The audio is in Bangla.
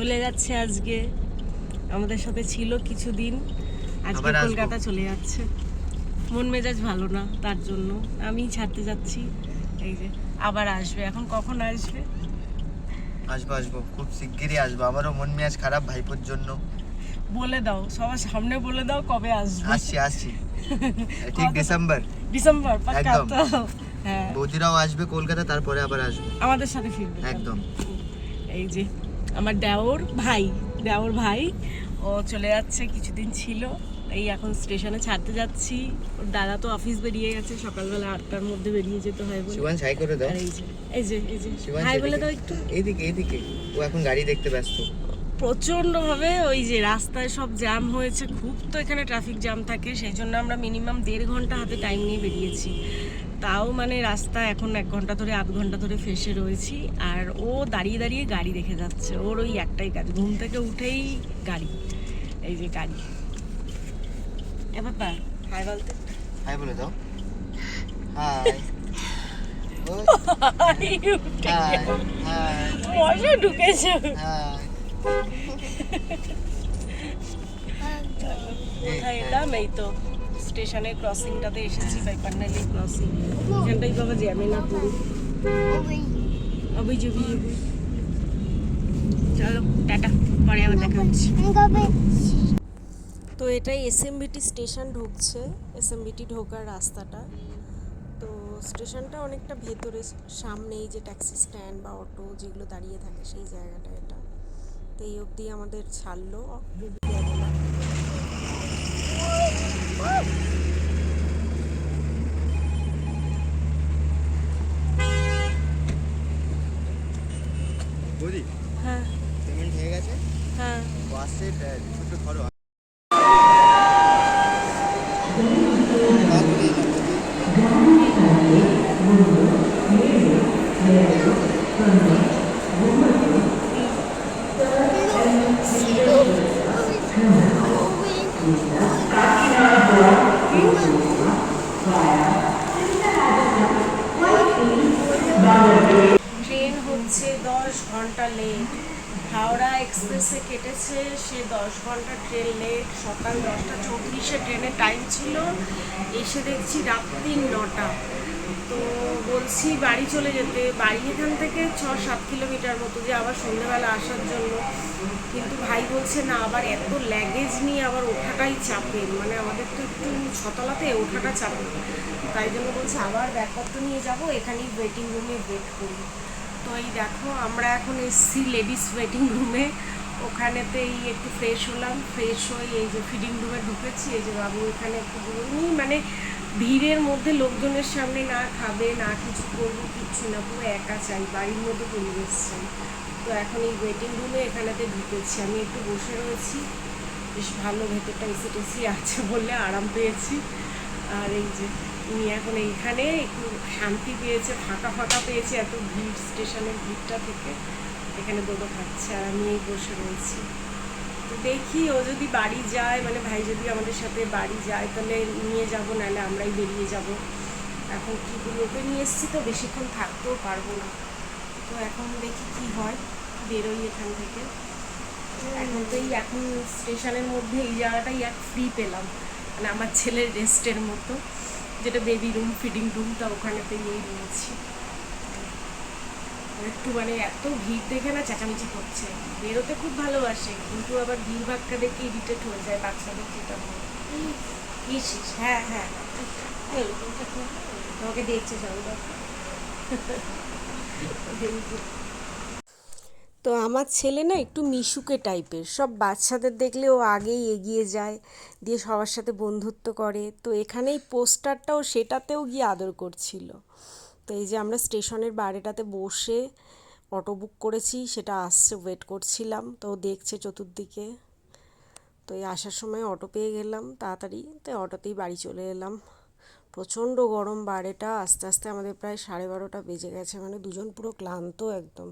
চলে যাচ্ছে আজকে। আমাদের সাথে ছিল কিছুদিন। আজকে কলকাতা চলে যাচ্ছে। মন মেজাজ ভালো না তার জন্য। আমি ছাড়তে যাচ্ছি। এই যে আবার আসবে। এখন কখন আসবে? আসব আসব। খুব শিগগিরই আসব। আমারও মন মেজাজ খারাপ ভাইপোর জন্য। বলে দাও। সবার সামনে বলে দাও কবে আসবে। আসছি আসছি। ঠিক ডিসেম্বর। ডিসেম্বর পাক্কা। তো হ্যাঁ। বৌদিরাও আসবে কলকাতা তারপরে আবার আসবে। আমাদের সাথে ফিরবে। একদম। এই যে আমার দেওর ভাই দেওর ভাই। ও চলে যাচ্ছে কিছুদিন ছিল। এই এখন স্টেশনে ছাড়তে যাচ্ছি। ওর দাদা তো অফিস বেরিয়ে গেছে সকালবেলা আটটার মধ্যে বেরিয়ে যেতে হয় বলে। শিবান ছাই করে দাও। এই যে এই যে ভাই বলে দাও একটু। এইদিকে এইদিকে। ও এখন গাড়ি দেখতে ব্যস্ত। প্রচণ্ড ভাবে ওই যে রাস্তায় সব জ্যাম হয়েছে খুব তো এখানে ট্রাফিক জ্যাম থাকে। সেই জন্য আমরা মিনিমাম দেড় ঘণ্টা হাতে টাইম নিয়ে বেরিয়েছি। তাও মানে রাস্তা এখন এক ঘণ্টা ধরে আধ ঘণ্টা ধরে ফেসে রয়েছি। আর ও দাঁড়িয়ে দাঁড়িয়ে গাড়ি দেখে যাচ্ছে। ওর ওই একটাই কাজ ঘুম থেকে উঠেই গাড়ি। এই যে গাড়ি। এবার পা হাই বলতে। হাই বলে দাও। হাই। হাই হাই মজা ঢুকেছে। কোথায় এলাম? এই তো। স্টেশনের ক্রসিংটাতে এসেছি বাইপান্নালি ক্রসিং এখানটাই বাবা জ্যামে না যাবি যাবি চলো, টাটা, পরে আবার দেখা হচ্ছে। তো এটাই এসএমবিটি স্টেশন ঢুকছে এসএমবিটি ঢোকার রাস্তাটা। তো স্টেশনটা অনেকটা ভেতরে সামনেই যে ট্যাক্সি স্ট্যান্ড বা অটো যেগুলো দাঁড়িয়ে থাকে, সেই জায়গাটা এটা। তো এই অবধি আমাদের ছাড়লো। বৌদি হ্যাঁ। পেমেন্ট হয়ে গেছে? হ্যাঁ। আসছে ছোট্ট ধরো ট্রেন হচ্ছে দশ ঘণ্টা লেট হাওড়া এক্সপ্রেসে কেটেছে, সে দশ ঘণ্টা ট্রেন লেট সকাল দশটা চৌত্রিশে ট্রেনের টাইম ছিল। এসে দেখছি রাত্রি নটা। বলছি বাড়ি চলে যেতে। বাড়ি এখান থেকে ছ, সাত কিলোমিটার মতো যে আবার সন্ধ্যেবেলা আসার জন্য। কিন্তু ভাই বলছে, না, আবার এত ল্যাগেজ নিয়ে আবার ওঠাটাই চাপের। মানে আমাদের তো একটু ছতলাতে ওঠাটা চাপের। তাই জন্য বলছে, আবার ব্যাগপত্র নিয়ে যাব, এখানেই ওয়েটিং রুমে ওয়েট করি। তো এই দেখো, আমরা এখন এসছি লেডিস ওয়েটিং রুমে ওখানেতেই একটু ফ্রেশ হলাম ফ্রেশ হয়ে এই যে ফিডিং রুমে ঢুকেছি, এই যে বাবু এখানে একটু মানে ভিড়ের মধ্যে লোকজনের সামনে না খাবে, না কিছু করব, কিচ্ছু না, পুরো একা চাই, বাড়ির মধ্যে পরিবেশ চাই। তো এখন এই ওয়েটিং রুমে এখানেতে ঢুকেছি, আমি একটু বসে রয়েছি, বেশ ভালো ভেতরটা এসি টেসি আছে বলে আরাম পেয়েছি। আর এই যে উনি এখন এইখানে একটু শান্তি পেয়েছে, ফাঁকা ফাঁকা পেয়েছে এত ভিড় স্টেশনের ভিড়টা থেকে। এখানে দোদো খাচ্ছে আর আমি বসে রয়েছি। তো দেখি ও যদি বাড়ি যায় মানে ভাই যদি আমাদের সাথে বাড়ি যায়, তাহলে নিয়ে যাব, নাহলে আমরাই বেরিয়ে যাব। এখন কি করি? ওকে নিয়ে এসেছি তো, বেশিক্ষণ থাকতেও পারব না। তো এখন দেখি কি হয়, বেরোই এখান থেকে। এখন তো এই এখন স্টেশনের মধ্যে এই জায়গাটাই এক ফ্রি পেলাম। মানে আমার ছেলের রেস্টের মতো। যেটা বেবি রুম ফিডিং রুমটা ওখানেতে এই রয়েছি। একটু মানে এত ভিড় দেখে না চেঁচামেচি করছে। বেরোতে খুব ভালোবাসে কিন্তু আবার ভিড় ভাক্কা দেখে ইরিটেট হয়ে যায় বাচ্চাদের যেটা হয় ইসিস হ্যাঁ হ্যাঁ। তোমাকে দেখছে চলো তো আমার ছেলে না একটু মিশুকে টাইপের। সব বাচ্চাদের দেখলে ও আগেই এগিয়ে যায় দিয়ে সবার সাথে বন্ধুত্ব করে। তো এখানেই পোস্টারটাও সেটাতেও গিয়ে আদর করছিল। তো এই যে আমরা স্টেশনের বাইরেটাতে বসে অটো বুক করেছি, সেটা আসছে ওয়েট করছিলাম, তো দেখছে চতুর্দিকে। তো এই আসার সময় অটো পেয়ে গেলাম তাড়াতাড়ি, তো অটোতেই বাড়ি চলে এলাম। প্রচণ্ড গরম বারেটা আস্তে আস্তে আমাদের প্রায় সাড়ে বারোটা বেজে গেছে মানে দুজন পুরো ক্লান্ত একদম।